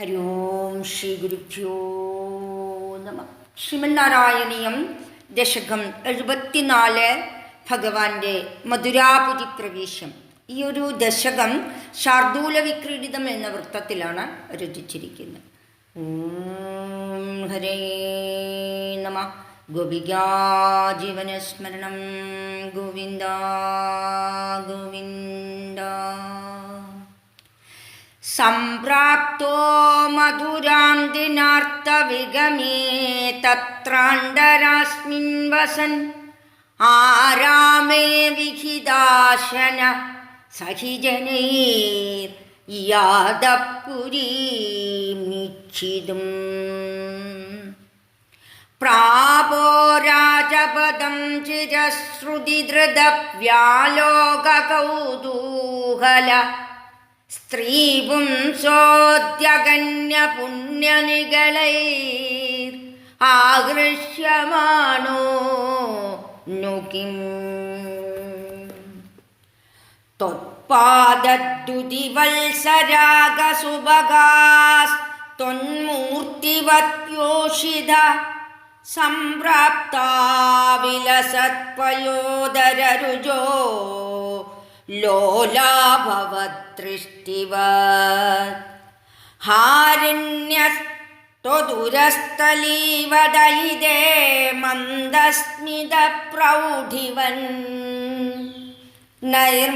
ഹരി ഓം ശ്രീ ഗുരുഭ്യോ നമ ശ്രീമന്നാരായണീയം ദശകം എഴുപത്തിനാല് ഭഗവാന്റെ മധുരാപുരി പ്രവേശം. ഈ ഒരു ദശകം ശാർദൂല വിക്രീഡിതം എന്ന വൃത്തത്തിലാണ് രചിച്ചിരിക്കുന്നത്. ഓം ഹരേ നമ. ഗോപികാജീവനസ്മരണം ഗോവിന്ദ ഗോവിന്ദ. सम्प्राप्तो मधुरां दिनार्तविगमे तत्राण्डरास्मिन् वसन् आरामे विहिदाशन सखि जनैर्यादपुरीमीक्षितुम् प्रापो राजपदं चिरश्रुतिधृतव्यालोककौतूहल സ്ത്രീപുംസോദ്യകന്യപുണ്യനികളൈർ ആകൃഷ്യമാണോ നുകിം? ത്വത്പാദദ്യുതിവത്സരാഗസുഭഗാസ്ത്വന്മൂർത്തിവത്യോഷിത സംപ്രാപ്താ വിലസത്പയോദരരുജോ ലോലാഭവദൃഷ്ടിവ ഹാരണ്യസ്ത്വദുരസ്ഥലീവദയിതേ മന്ദസ്മിത പ്രൗഢിവൻ നൈർമല്യോലസിത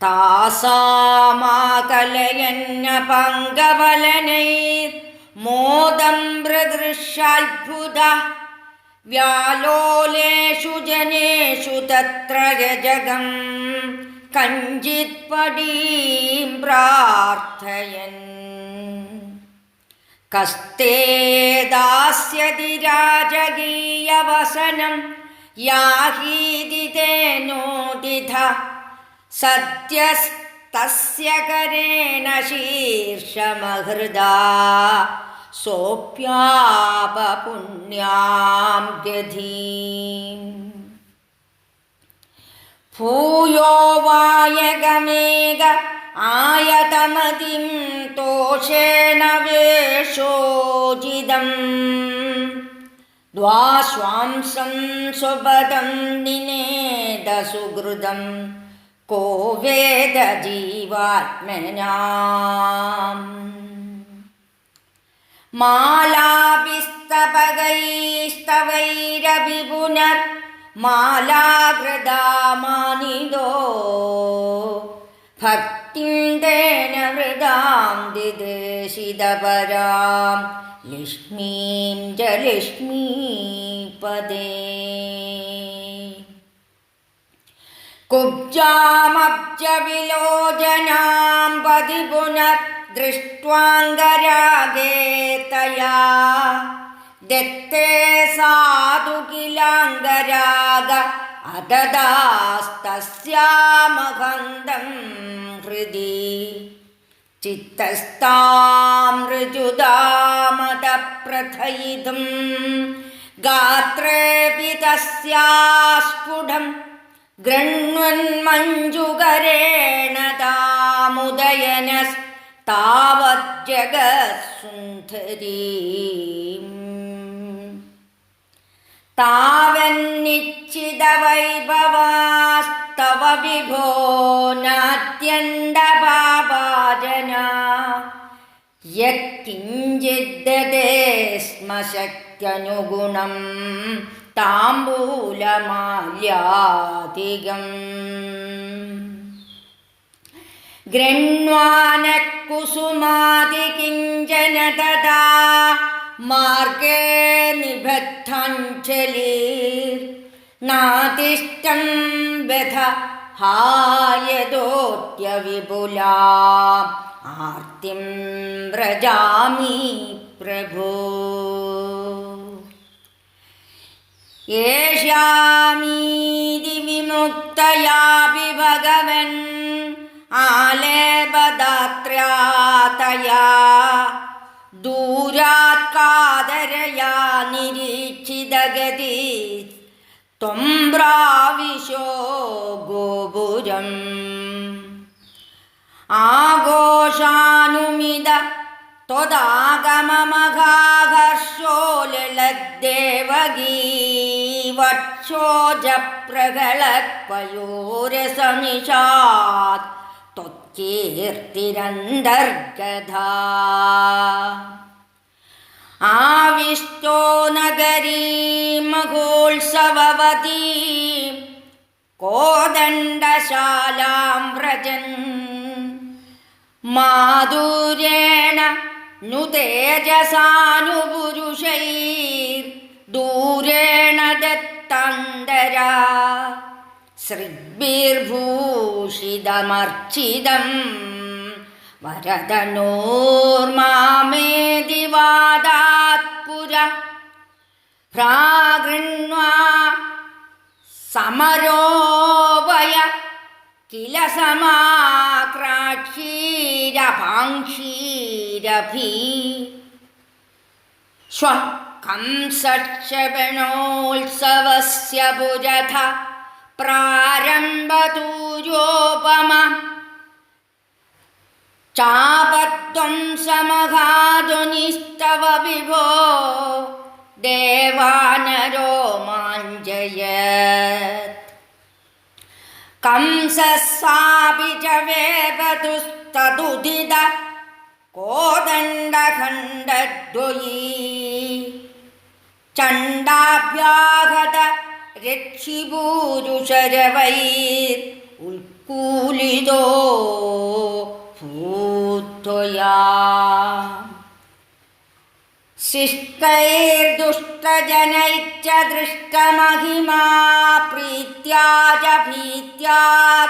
കചൗകരുജിവത് പങ്കവലനൈ മോദം പ്രദൃശ്യാത്ഭുത വ്യാലോലേഷു ജനേഷു തത്ര രജകം കഞ്ചിത് പടീം പ്രാർത്ഥയൻ. കസ്തേ ദാസ്യതി രാജകീയവസനം യാഹീതി തേനോദിധ सत्यस्तस्य करेण शीर्षमहृदा सोऽप्यापपुण्यां गधीम् भूयो वायगमेग आयतमतिं तोषेण वेषोजिदम् द्वाश्वांसं सुपदं निनेदसुहृदम् को वेद जीवात्मनाम् मालाभिस्तवैरभिपुनर्मालाकृदामानिदो भक्तिं तेन हृदां दिदेशिदपरां लक्ष्मीं च लक्ष्मीपदे कुब्जामब्जविलोचनां पदि पुनर्दृष्ट्वाङ्गरागे तया दत्ते साधु किलाङ्गराग अददास्तस्यामखन्दं हृदि चित्तस्तां ऋजुदामदप्रथयितुं गात्रेऽपि तस्यास्फुटम् ഗൃണ്വന്മഞ്ജുകരേണ താവജ്ജഗസുന്ധരീ താവന്നിശ്ചിതവൈഭവാസ്തവ വിഭോ നാത്യണ്ടപാപാജന യത്കിഞ്ചിദ്ദേ സ്മ ശക്ത്യനുഗുണം താംബൂലമാല്യാധികം ഗൃണ്വാനക്കുസുമാതികിഞ്ചന തഥാ മാർഗേ നിബദ്ധാഞ്ജലി നാതിഷ്ടം വ്യഥ ഹായദോത്യ വിപുലാ ആർത്തിം വ്രജാമി പ്രഭോ. യേഷ്യാമീതി വിമുക്തയാപി ഭഗവൻ ആലേപദാത്രയാതയാ ദൂരാത്കാതരയാ നിരീക്ഷിതഗതി. ത്വം പ്രാവിശോ ഗോപുരം. ആഘോഷാനുമിത വക്ഷോജപ്രകളത്പയോരസനിഷാത് ത്വക്കീർത്തിരന്തർഗധാ ആവിഷ്ടോ നഗരീ മഹോത്സവവതീ. കോദണ്ഡശാലാം വ്രജൻ. മാധുര്യേണ नु तेजसानुपुरुषैर्दूरेण दत्तान्तरा श्रीभिर्भूषितमर्चितं वरदनोर्मामेदि वादात् पुर प्रागृह्ण्वा समरोपय किल समाक्राक्षीरपाङ्क्षीरभि श्व कंसक्षपणोत्सवस्य पुरथ प्रारम्भतूर्योपम चापत्वं समघाधुनिस्तव विभो देवानरो माञ्जयत् कंसस्सापि च वेपतुस्तदुदिद कोदण्डखण्डद्वयी चण्डाभ्याहत ऋक्षिपूरुषरवैर् उल्कूलितो भूत्वया शिष्टैर्दुष्टजनैश्च दृष्टमहिमा प्रीत्या च भीत्या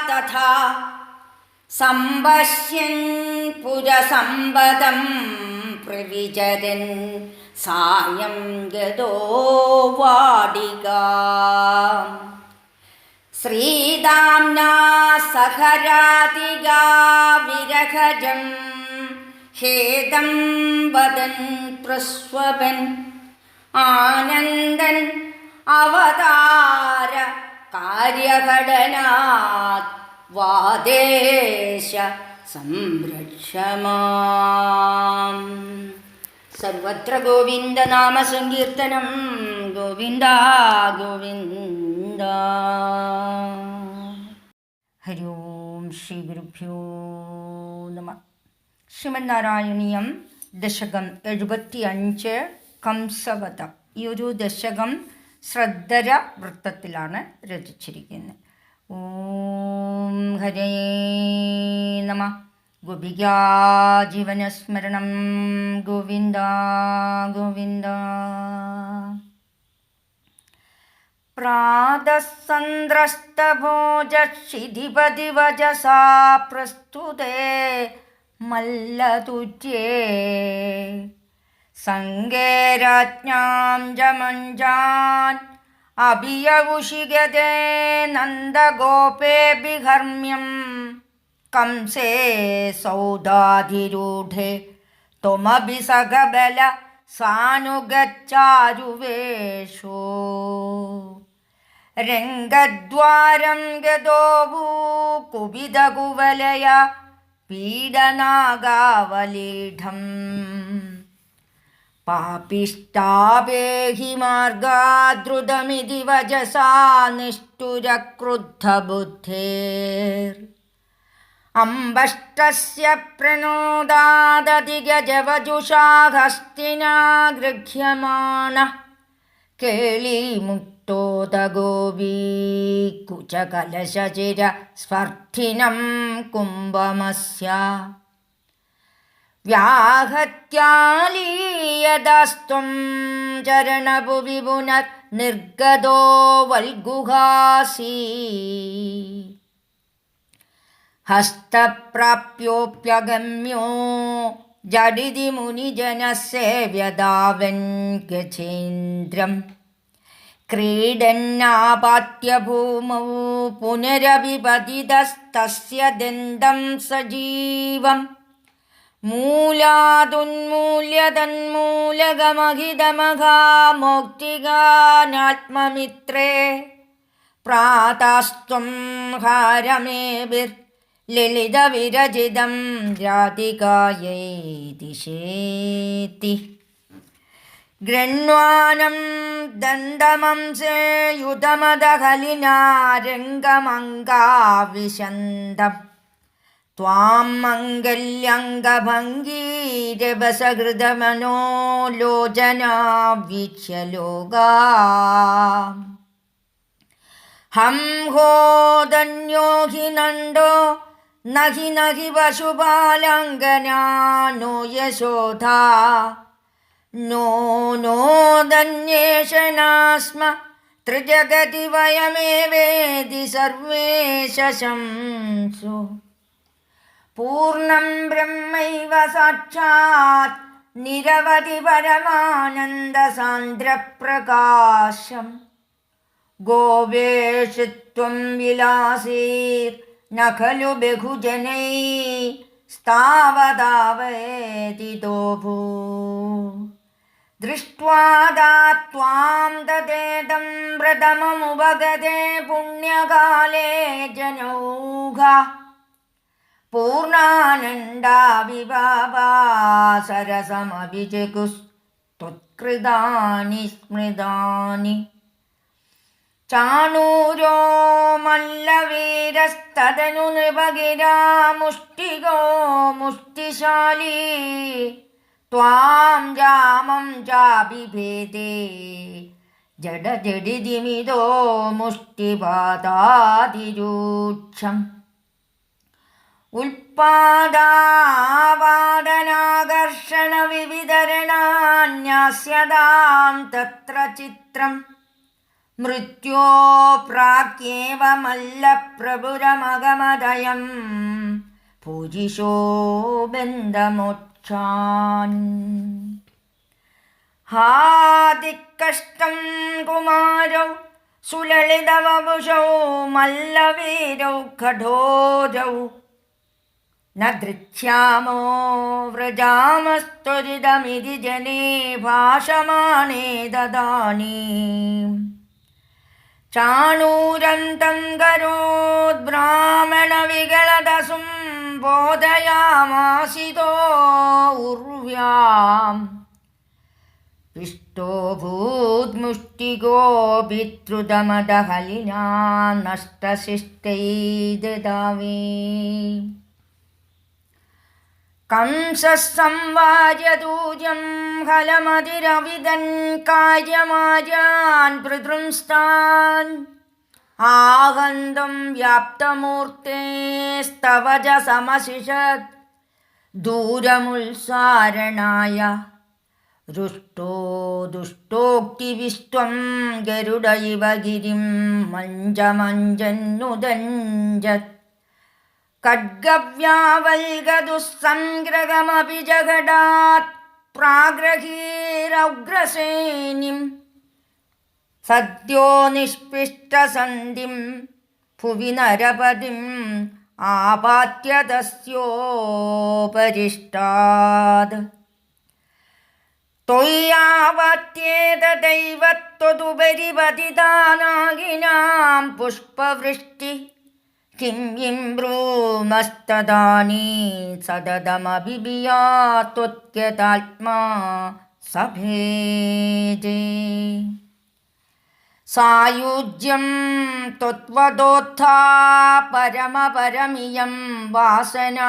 तथा सम्पश्यन् पुरसम्पदं प्रविचरन् सायं गतो वाडिका श्रीदाम्ना सखरातिगा विरहजम् ഖേദം വദൻ പ്രസ്വപൻ ആനന്ദൻ അവതാര കാര്യഘടനാത് വാദേശ സംരക്ഷമാം. സർവത്ര ഗോവിന്ദനാമ സങ്കീർത്തനം ഗോവിന്ദ ഗോവിന്ദ. ഹരി ഓം ശ്രീ ഗുരുഭ്യോ നമ ശ്രീമന്നാരായണീയം ദശകം എഴുപത്തി അഞ്ച് കംസവധം. ഈ ഒരു ദശകം ശ്രദ്ധര വൃത്തത്തിലാണ് രചിച്ചിരിക്കുന്നത്. ഓം ഹരേ നമ. ഗോപിക ജീവനസ്മരണം ഗോവിന്ദ ഗോവിന്ദ. പ്രാതസന്ദ്രഷ്ടഭോജിധിപതിവജസാ പ്രസ്തുതേ. മല്ലതുര്യേ സങ്കേരാജ്ഞാം ജമഞ്ജാൻ അഭിയവുഷിഗതേ നന്ദഗോപേഭിഹർമ്മ്യം कंसे सौदाधिरूढे त्वमभि सगबल सानुगच्चारुवेषो रङ्गद्वारं गतो कुबिदकुवलया पीडनागावलीढम् पापिष्टापेहि मार्गाद्रुतमिति वजसा निष्ठुरक्रुद्धबुद्धेर् अम्बष्टस्य प्रणोदादधिगजवजुषा हस्तिना गृह्यमाणः കേളിമുട്ടോതഗോപീ കുചകലശചിര സ്പർദ്ധിനം കുംഭമസ്യ. വ്യാഹത്യാലീയതസ്ത്വം ചരണഭുവി പുനർ നിർഗതോ വൽഗുഹാസി. ഹസ്തപ്രാപ്യോപ്യഗമ്യോ ജഡിതി മുനിജനസേവ്യതാവൻഗജേന്ദ്രം ക്രീഡന്നാപാത്യഭൂമൗ പുനരവിപതിതസ്തസ്യ ദന്തം സജീവം. മൂലാതുന്മൂല്യതന്മൂലകമഹിതമഹാമോക്തികാനാത്മമിത്രേ. പ്രാതാസ്ത്വം ഹാരമേഭിർ ലളിതവിരചിതം രാധികായൈ ദിശേതി ഗൃണ്വാനം ദന്തമംസേ യുതമദഹലിനാരംഗമങ്കാവിശന്തം त्वां मङ्गल्यङ्गभङ्गीरवसहृदमनोलोचना वीक्ष्य हं होदन्यो हि नन्दो न हि नहि नहि वशुपालङ्गना नो यशोधा। नो नोदन्येषम त्रिजगति वयमेवेदि सर्वे शंसु। पूर्णं ब्रह्मैव साक्षात् निरवधि परमानन्दसान्द्रप्रकाशं गोवेषत्वं विलासीत् ഖലു ബഹുജനൈ സ്ഥാവതാവേതിതോ ഭൂ ദൃഷ്ട്വാദാ ത്വാം തദേദം വ്രതമമുപഗതേ പുണ്യകാലേ ജനൗഘ പൂർണാനന്ദാവിഭാവാസരസമഭിജകുസ്ത്വത്കൃതാനി സ്മൃതാനി ചാണൂരോ മല്ലവീരസ്തദനു നൃപഗിരാമുഷ്ടികോ മുഷ്ടിശാലി. ത്വാം ജാമം ചാപിഭേദേ ജഡജഡിതിമിതോ മുഷ്ടിപാതാതിരൂക്ഷം ഉൽപാദാവാദനാകർഷണ വിവിതരണാന്യാസ്യതാം തത്ര ചിത്രം. മൃത്യോ പ്രാക്യേവ മല്ലപ്രഭുരമഗമദയം പൂജിഷോ ബന്ധമോക്ഷാൻ ഹാദിക്കഷ്ടം കുമാരൗ സുലളിതവപുഷൗ മല്ലവീരൗ കഠോരൗ न धृत्यामो व्रजामस्त्वरिदमिति जने भाषमाणे ददानीम् ചാണൂരന്തം കരോത് ബ്രാഹ്മണവികളതസും ബോധയാമാസിതോ ഉർവ്യാം പിഷ്ടോ ഭൂത്മുഷ്ടികോ പിതൃതമദഹലിനാ നഷ്ടശിഷ്ടൈ ദാവേ കംസംവാര്യദൂര്യം ഹലമതിരവിതൻ കാര്യമാര്യാൻ പൃതൃംസ്ഥാൻ ആഹന്തം വ്യാപ്തമൂർത്തേസ്തവജ സമശിഷത് ദൂരമുത്സാരണായ ദുഷ്ടോ ദുഷ്ടോക്തിവിശ്വം ഗരുഡ ഇവ ഗിരിം മഞ്ചമഞ്ചന്നുതഞ്ചത് खड्गव्यावल्गदुःसङ्ग्रगमपि जगडात् प्राग्रहीरौग्रसेनिं सद्यो निष्पिष्टसन्धिं भुवि नरपतिम् आपात्य तस्योपरिष्टात् त्वय्यावत्येतदैव त्वदुपरि पतितानागिनां पुष्पवृष्टि किं इम्ब्रूमस्तदानी सददमभिभिया त्वत्यतात्मा सभेजे सायुज्यं त्वत्वदोत्था परमपरमियं वासनाकालनेमि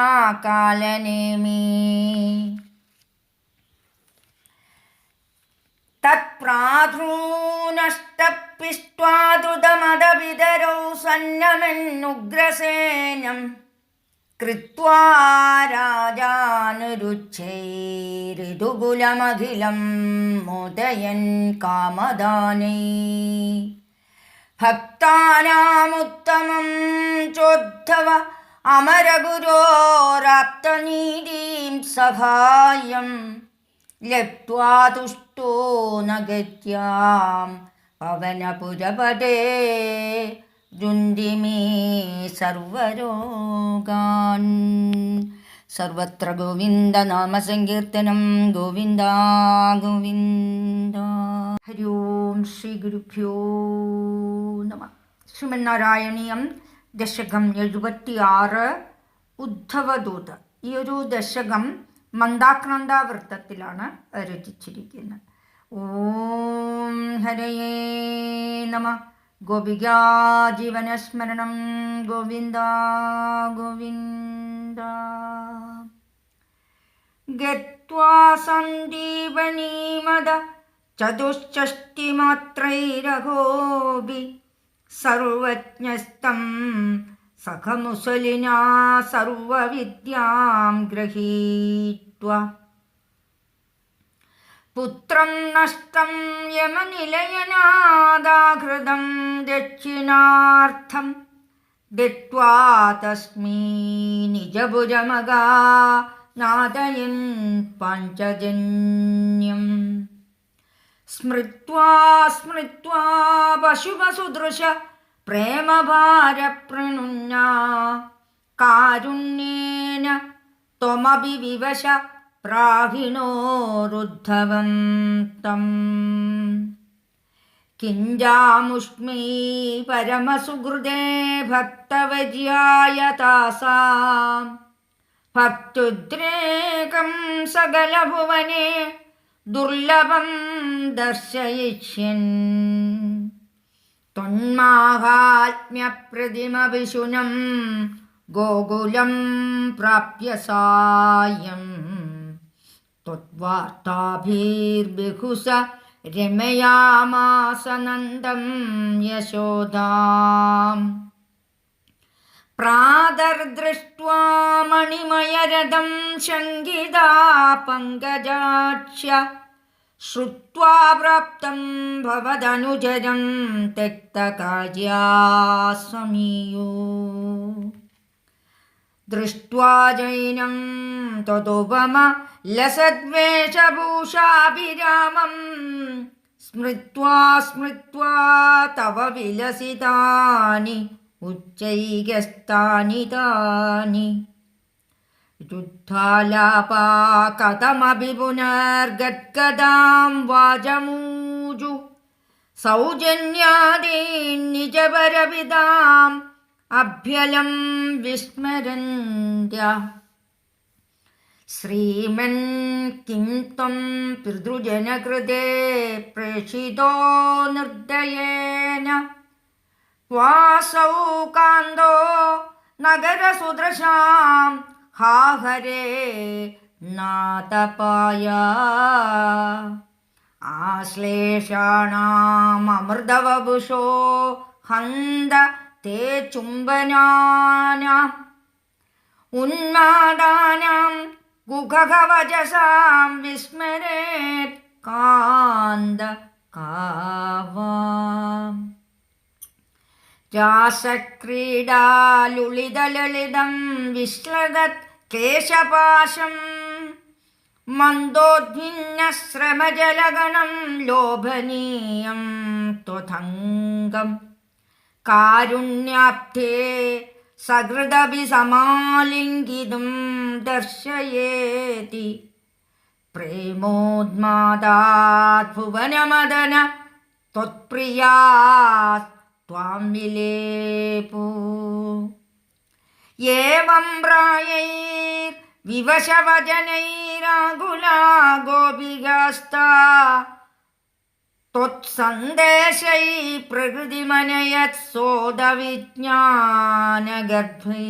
സന്നമെന്നുഗ്രസേനം കൃത്വാ രാജാനുരുച്ചൈരിതുകുലമഖിലം മോദയൻ കാമദാനൈ. ഭക്താനാമുത്തമം ചോദ്ധവ അമരഗുരോരാപ്തനീതിം സഹായം ലബ്ധ്വാ തുഷ്ടോ നഗത്യാം പവനപുരപദേ ദുന്ദിമേ സർവരോഗാൻ. സർവത്ര ഗോവിന്ദ നാമസങ്കീർത്തനം ഗോവിന്ദ ഗോവിന്ദ. ഹരി ഓം ശ്രീ ഗുരുഭ്യോ നമ. ശ്രീമന്നാരായണീയം ദശകം എഴുപത്തിയാറ് ഉദ്ധവദൂത്. ഈ ഒരു ദശകം മന്ദാക്രാന്ത വൃത്തത്തിലാണ് രചിച്ചിരിക്കുന്നത്. ഓം ഹരയേ നമ. ഗോപികാ ജീവനസ്മരണം ഗോവിന്ദ ഗോവിന്ദ. ഗത്വാ സന്ദീപനീമദ ചതുഷ്ഷഷ്ടിമാത്രൈരഘോപി സർവജ്ഞസ്തം സഖമുസലിനാ സർവവിദ്യാം ഗ്രഹീത്വ. പുത്രം നഷ്ടം യമനിലയനാദാഹൃതം ദക്ഷിണാർത്ഥം ദത്വാ തസ്മീ നിജഭുജമകാ നാദയൻ പഞ്ചജന്യം. സ്മൃത്വാ സ്മൃത്വാ പശുപസുദൃശ പ്രേമഭാരപ്രണുന്ന കാരുണ്യേന വിവശ പ്രാഹിണോരുദ്ധവം തം കിഞ്ചാമുഷ്മീ പരമസുഹൃദേ ഭക്തവര്യായ താസാം. ഭക്തുദ്രേകം സകലഭുവനെ ദുർലഭം ദർശയിഷ്യൻ. ത്വന്മാഹാത്മ്യപ്രതിമവിശുനം ഗോകുലം പ്രാപ്യ സായം. त्वद्वार्ताभिर्बिहुस रमयामास नन्दं यशोदाम् प्रादर्दृष्ट्वा मणिमयरदं शङ्गिदा पङ्कजाक्ष्य श्रुत्वा प्राप्तं भवदनुजरं त्यक्तकार्या समीयो दृष्ट्वा जैनं तदुपम ലസദ്വേഷഭൂഷാഭിരാമം. സ്മൃത്വാ സ്മൃത്വാ തവ വിലസിതാനി ഉച്ചൈകസ്ഥാനി താനി. രുദ്ധാലാപാ കഥമഭി പുനർഗദ്ഗദാം വാചമൂജു. സൗജന്യാദീന്നിജപരവിതാം അഭ്യലം വിസ്മരന്ത്യ. ശ്രീമൻ കിം ത്വം പിതൃജനകൃതേ പ്രേഷിതോ നിർദ്ദയേന. വാസൗ കാന്തോ നഗരസുദൃശാം ഹാഹരേ നാതപായ ആശ്ലേഷാണമൃതവപുഷോ ഹന്ത തേ ചുംബനാന. ഉന്മാദാനം മുഖകവചസാം വിസ്മരേത് കാന്ത കാവാം. രാസക്രീഡാലുളിതലളിതം വിശ്ലഗത് കേശപാശം. മന്ദോദ്ഭിന്നശ്രമജലഗണം ലോഭനീയം ത്വതംഗം കാരുണ്യാബ്ധേ സഹൃദപി സമാലിംഗിതും ദർശയേതി. പ്രേമോന്മാദാത് ഭുവനമദന ത്വത്പ്രിയാ ത്വാം വിലേപു. ഏവം പ്രായൈർ വിവശവചനൈരാകുലാ ഗോപികാസ്താ त्वत्सन्देशै प्रकृतिमनयत्सोदविज्ञानगर्भै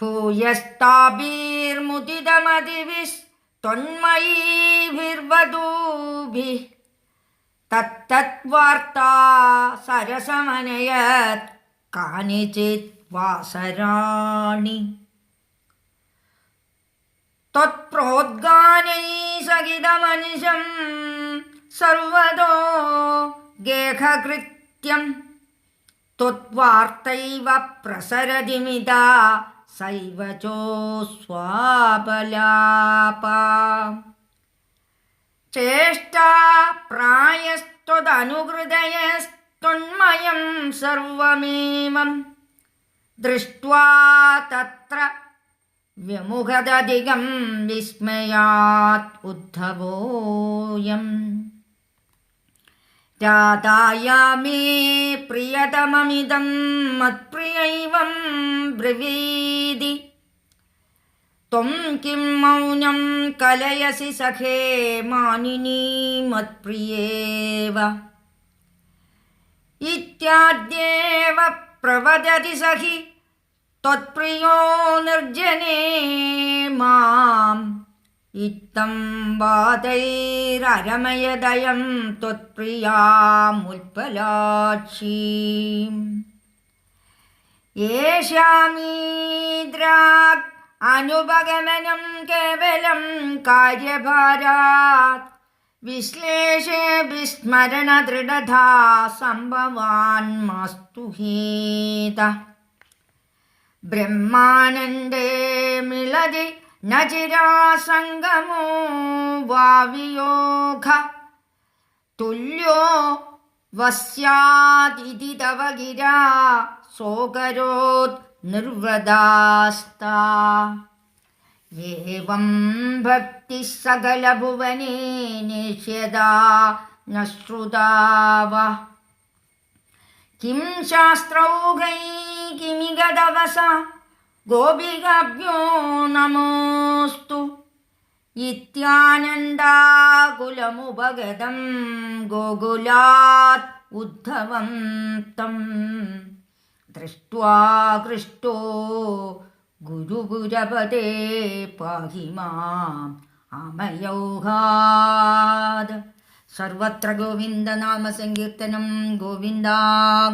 भूयस्ताभिर्मुदितमदिभिस्त्वन्मयीभिर्वधूभिः तत्तद्वार्ता सरसमनयत् कानिचित् वासराणि त्वत्प्रोद्गानै सहितमनिशं सर्वतो गेहकृत्यं त्वद्वार्तैव प्रसरदिमिता सैव चोस्वापलापा चेष्टा प्रायस्त्वदनुहृदयस्त्वन्मयं सर्वमेवं दृष्ट्वा तत्र വ്യമുഖതധികം വിസ്മയാത് ഉദ്ധവോയം രാധായാമേ പ്രിയതമമിതം മത്പ്രിയൈവം ബ്രവീതി ത്വം കിം മൗനം കലയസി സഖേ മാനിനി മത്പ്രിയേവ ഇത്യാദ്യേവ പ്രവദതി സഖി त्वत्प्रियो निर्जने माम् इत्थं वादैररमयदयं त्वत्प्रियामुत्पलाक्षीम् येषामीद्राक् अनुपगमनं केवलं कार्यभारात् विश्लेषे विस्मरणदृढधा सम्भवान् मास्तु हेतः ബ്രഹ്മാനന്ദേ മിളതി നജിരാസംഗമോ വാവിയോഗ. തുല്യോ വസ്യാതിഥി തവ ഗിരാ സോകരോത് നിർവദാസ്ത. ഏവം ഭക്തി സകലഭുവനേ നിഷ്യതാ നശ്രുതാവ. കിം ശാസ്ത്രൗഹൈ കിമിഗതവസ ഗോപികഭ്യോ നമോസ്തു. ഇത്യാനന്ദാകുലമുപഗതം ഗോകുലാത് ഉദ്ധവം തം ദൃഷ്ട്വാ കൃഷ്ടോ ഗുരുപുരപതേ പാഹി മാം അമയോഹാദ് സർവത്ര ഗോവിന്ദ നാമ സങ്കീർത്തനം ഗോവിന്ദ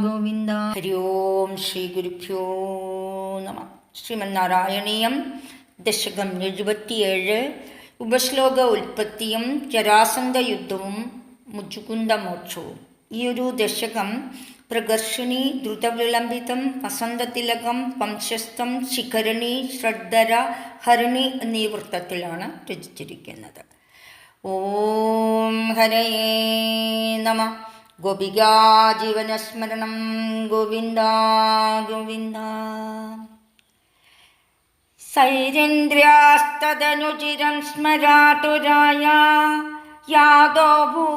ഗോവിന്ദ. ഹരി ഓം ശ്രീ ഗുരുഭ്യോ നമ. ശ്രീമന്നാരായണീയം ദശകം എഴുപത്തിയേഴ്. ഉപശ്ലോക ഉൽപ്പത്തിയും ജരാസന്ധ യുദ്ധവും മുജുകുന്ദ മോക്ഷവും. ഈ ഒരു ദശകം പ്രകർഷിണി ദ്രുതവിളംബിതം വസന്തതിലകം വംശസ്ഥം ശിഖരണി ശ്രദ്ധര ഹരിണി എന്നീ വൃത്തത്തിലാണ് രചിച്ചിരിക്കുന്നത്. ഓം ഹരയേ നമ. ഗോപികാജീവനസ്മരണം ഗോവിന്ദ ഗോവിന്ദ. സൈരേന്ദ്ര്യാസ്തദനുചിരം സ്മരാതുരായ യാദോ ഭൂ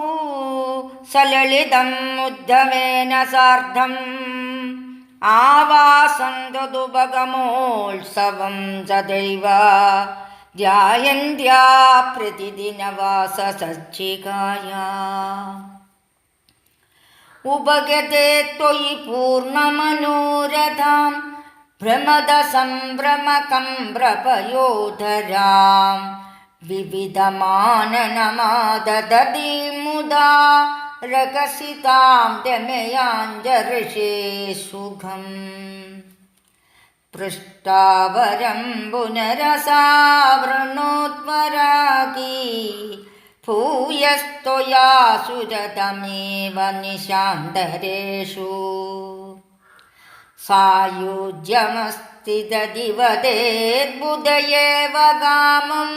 സലളിതം ഉദ്ധവേന സാർദ്ധം. ആവാസന്തതുപഗമോത്സവം സദൈവ ध्यायन्त्या प्रतिदिनवाससज्जिकाया। उपगते त्वयि पूर्णमनोरथां भ्रमदसम्भ्रमकं भ्रपयोधरां विविधमाननमाददति मुदा रकसितां दमयाञ्जऋषे सुखम्। പൃഷ്ടാവരം പുനരസാവൃണോത്വരാഗീ ഭൂയസ്ത്വയാ സുരതമേവ നിശാന്തരേഷു. സായുജ്യമസ്തിതദിവദേർബുധയേവ കാമം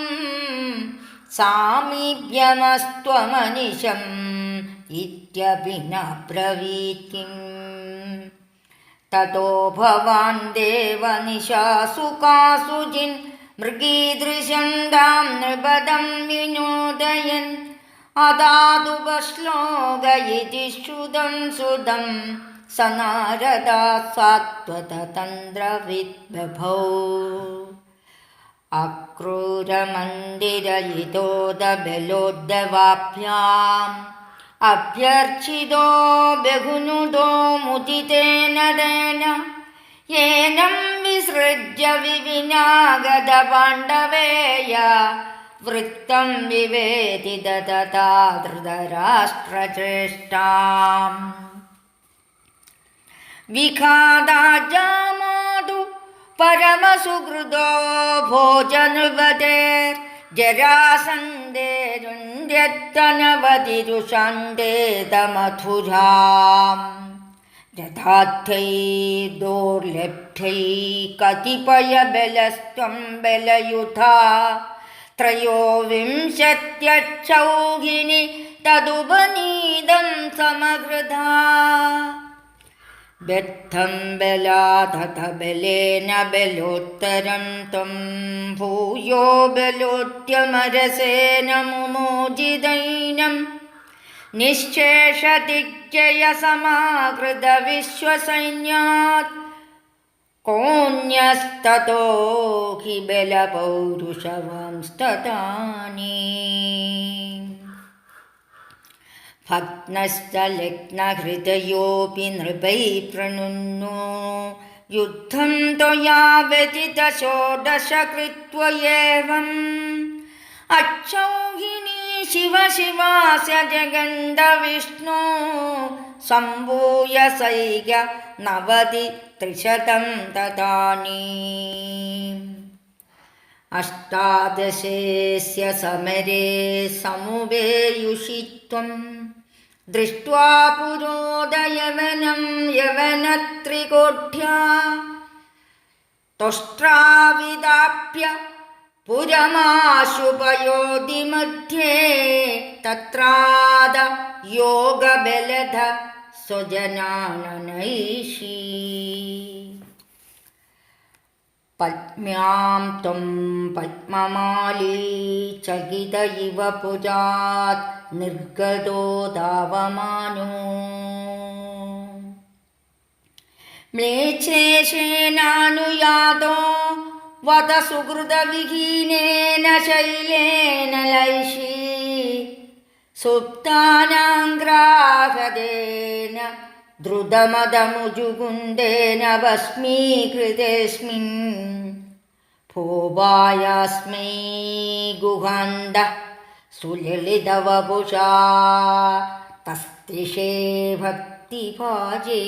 സാമീപ്യമസ്ത്വമനിശം ഇത്യപി ന ततो भवान् देवनिशासु कासुजिन् मृगीदृशं तां नृपदं विनोदयन्। अदादुपश्लोक इति श्रुतं सुदं। स नारदा सात्वततन्द्रविद्बभौ अक्रूरमन्दिरयितोदबलोद्दवाभ्याम् അഭ്യർച്ചിതോ ബഹുനുതോ മുദിതേന ദേന ഏനം വിസൃജ്യ വിവിനാഗത പാണ്ഡവേയ. വൃത്തം വിവേതി ദതാ ധൃതരാഷ്ട്രചേഷ്ടാം വിഘാതാജാമാതു പരമസുഹൃദോ ഭോജനുപതേർ ജരാസന്ധേ ദുന്ദ്യത്തനവതിരുഷാന്തേ തമധുരാം രഥാർത്ഥൈ ദൗർലബ്ധൈ കതിപയബലസ്ത്വം ബലയുധ ത്രയോവിംശത്യക്ഷൗഹിണി തദുപനീതം സമഹൃതാ ബലേന ബലോത്തരം ത്വം ഭൂയോ ബലോദ്യമരസേന മുമോജിതൈനം നിശ്ശേഷദിഗ്ജയ സമാകൃത വിശ്വസൈന്യാത് കോന്യസ്തോ ഹി ബലപൗരുഷവാംസ്തതാനി ഭഗ്നശ്ച ലഗ്നഹൃദയോപി നൃപൈ പ്രണുന്നു. യുദ്ധം ത്വയാ വ്യതിത ഷോഡശ കൃത്വയേവം അക്ഷൗഹിണീ ശിവ ശിവാസ്യ ജഗന്ത വിഷ്ണു. സംഭൂയ സൈക നവതി ത്രിശതം തദാനീ अष्टादशेस्य समरे समुवेयुषित्वम् दृष्ट्वा पुरोदयवनं यवनत्रिकोढ्या त्वष्ट्राविदाप्य पुरमाशुपयोधिमध्ये तत्राद योगबलध स्वजनाननैषी पद्म्यां त्वं पद्ममाली चकित इव पुजात् निर्गतो धावमानो। म्लेच्छेषेणानुयातो वद सुहृदविहीनेन शैलेन लैषी ദ്രുതമതമുജുകുന്ദേന ഭസ്മീകൃതേസ്മിൻ ഭൂവായാസ്മൈ ഗുഹാന്ത സുലളിതവപുഷാ തസ്തിഷേ ഭക്തിഭാജേ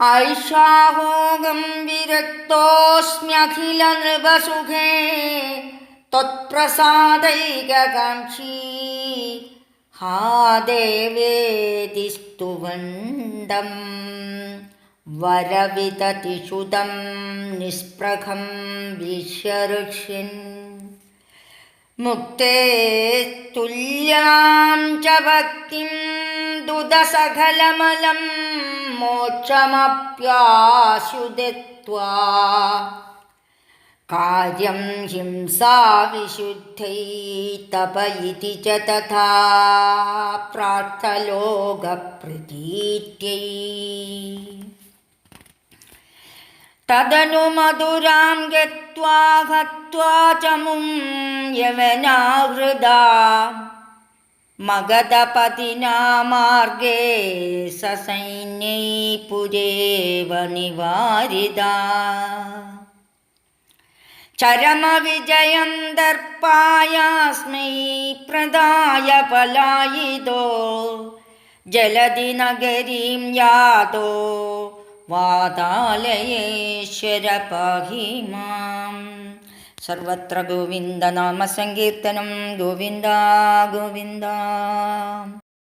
ഐഷാഹോകം വിരക്തോസ്മ്യഖില നൃപസുഖേ त्वत्प्रसादैककाङ्क्षी हा देवेति स्तुवन्दं वरविततिषुदं निःस्पृहं विश्यऋष्यन् मुक्ते तुल्यां च भक्तिं दुदसखलमलं मोक्षमप्याशुदित्वा कार्यं हिंसाविशुद्धै तप इति च तथा प्रार्थलोकप्रतीत्यै तदनु मधुरां गत्वा हत्वा च मुं यवनाहृदा मगधपतिना मार्गे ससैन्यै पुरेव निवारिदा ചരമവിജയം ദർപ്പായാസ്മൈ പ്രദായ പലായിതോ ജലധിനഗരീം യാതോ. വാതാലയേശ്വര പാഹി മാം സർവത്ര ഗോവിന്ദനാമസങ്കീർത്തനം ഗോവിന്ദ ഗോവിന്ദ.